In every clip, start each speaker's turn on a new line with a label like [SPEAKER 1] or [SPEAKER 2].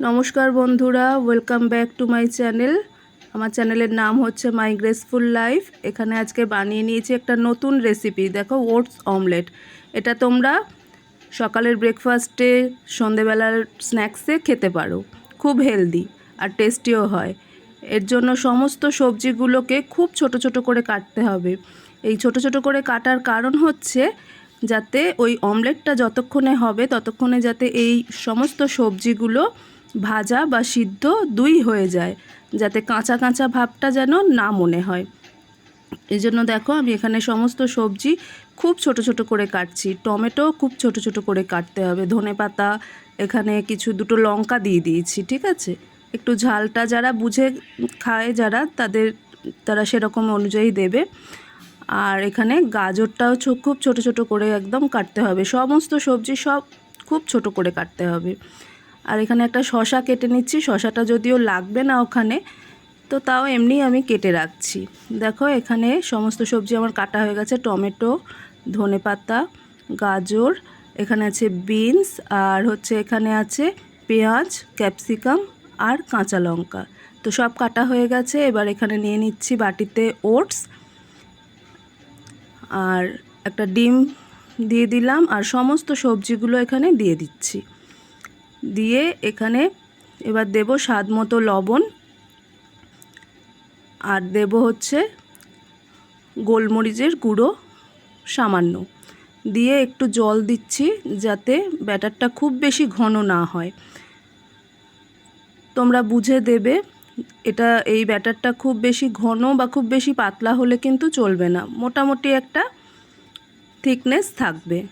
[SPEAKER 1] নমস্কার বন্ধুরা welcome back to my channel আমার চ্যানেলের নাম হচ্ছে মাই গ্রেসফুল লাইফ এখানে আজকে বানিয়ে নিয়েছি একটা নতুন রেসিপি দেখো ওটস অমলেট এটা তোমরা সকালের ব্রেকফাস্টে সন্ধেবেলার স্ন্যাক্সে খেতে পারো। খুব হেলদি আর টেস্টিও হয়। এর জন্য সমস্ত সবজিগুলোকে খুব ছোট ছোট করে কাটতে হবে। এই ছোট ছোট করে কাটার কারণ হচ্ছে যাতে ওই অমলেটটা যতক্ষণে হবে, ততক্ষণে যাতে এই সমস্ত সবজিগুলো ভাজা বা সিদ্ধ দুই হয়ে যায়, যাতে কাঁচা কাঁচা ভাবটা যেন না মনে হয়। এই জন্য দেখো, আমি এখানে সমস্ত সবজি খুব ছোট ছোট করে কাটছি। টমেটো খুব ছোট ছোট করে কাটতে হবে। ধনে পাতা, এখানে কিছু দুটো লঙ্কা দিয়ে দিয়েছি, ঠিক আছে? একটু ঝালটা যারা বুঝে খায় যারা, তাদের, তারা সেরকম অনুযায়ী দেবে। আর এখানে গাজরটাও খুব ছোট ছোট করে একদম কাটতে হবে। সমস্ত সবজি সব খুব ছোট করে কাটতে হবে। আর এখানে একটা শশা কেটে নিচ্ছি, শশাটা যদিও লাগবে না ওখানে, তো তাও এমনি আমি কেটে রাখছি। দেখো, এখানে সমস্ত সবজি আমার কাটা হয়ে গেছে, টমেটো ধনেপাতা গাজর, এখানে আছে বিনস, আর হচ্ছে এখানে আছে পেঁয়াজ, ক্যাপসিকাম আর কাঁচা লঙ্কা। তো সব কাটা হয়ে গেছে, এবার এখানে নিয়ে নিচ্ছি বাটিতে ওটস, আর একটা ডিম দিয়ে দিলাম, আর সমস্ত সবজিগুলো এখানে দিয়ে দিচ্ছি। দিয়ে এখানে এবার দেব স্বাদ মতো লবণ। আর দেব হচ্ছে গোলমরিচের গুঁড়ো সামান্য। দিয়ে একটু জল দিচ্ছি যাতে ব্যাটারটা খুব বেশি ঘন না হয়। তোমরা বুঝে দেবে, এটা, এই ব্যাটারটা খুব বেশি ঘন বা খুব বেশি পাতলা হলে কিন্তু চলবে না। মোটামুটি একটা থিকনেস থাকবে।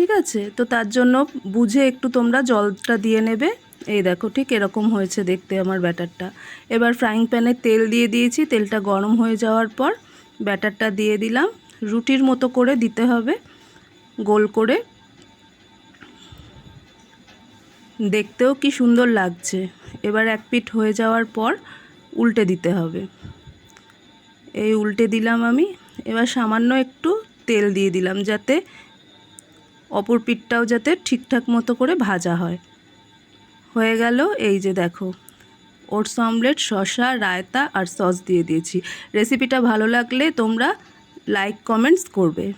[SPEAKER 1] ঠিক আছে? তো তার জন্য বুঝে একটু তোমরা জলটা দিয়ে নেবে। এই দেখো, ঠিক এরকম হয়েছে দেখতে আমার ব্যাটারটা। এবার ফ্রাইং প্যানে তেল দিয়ে দিয়েছি, তেলটা গরম হয়ে যাওয়ার পর ব্যাটারটা দিয়ে দিলাম। রুটির মতো করে দিতে হবে, গোল করে। দেখতেও কি সুন্দর লাগছে। এবার এক পিঠ হয়ে যাওয়ার পর উল্টে দিতে হবে। এই উল্টে দিলাম আমি। এবার সামান্য একটু তেল দিয়ে দিলাম যাতে অপর পিঠটাও যাতে ঠিকঠাক মতো করে ভাজা হয়। হয়ে গেল এই যে দেখো, ওটস অমলেট শশা রায়তা আর সস দিয়ে দিয়েছি। রেসিপিটা ভালো লাগলে তোমরা লাইক, কমেন্টস করবে।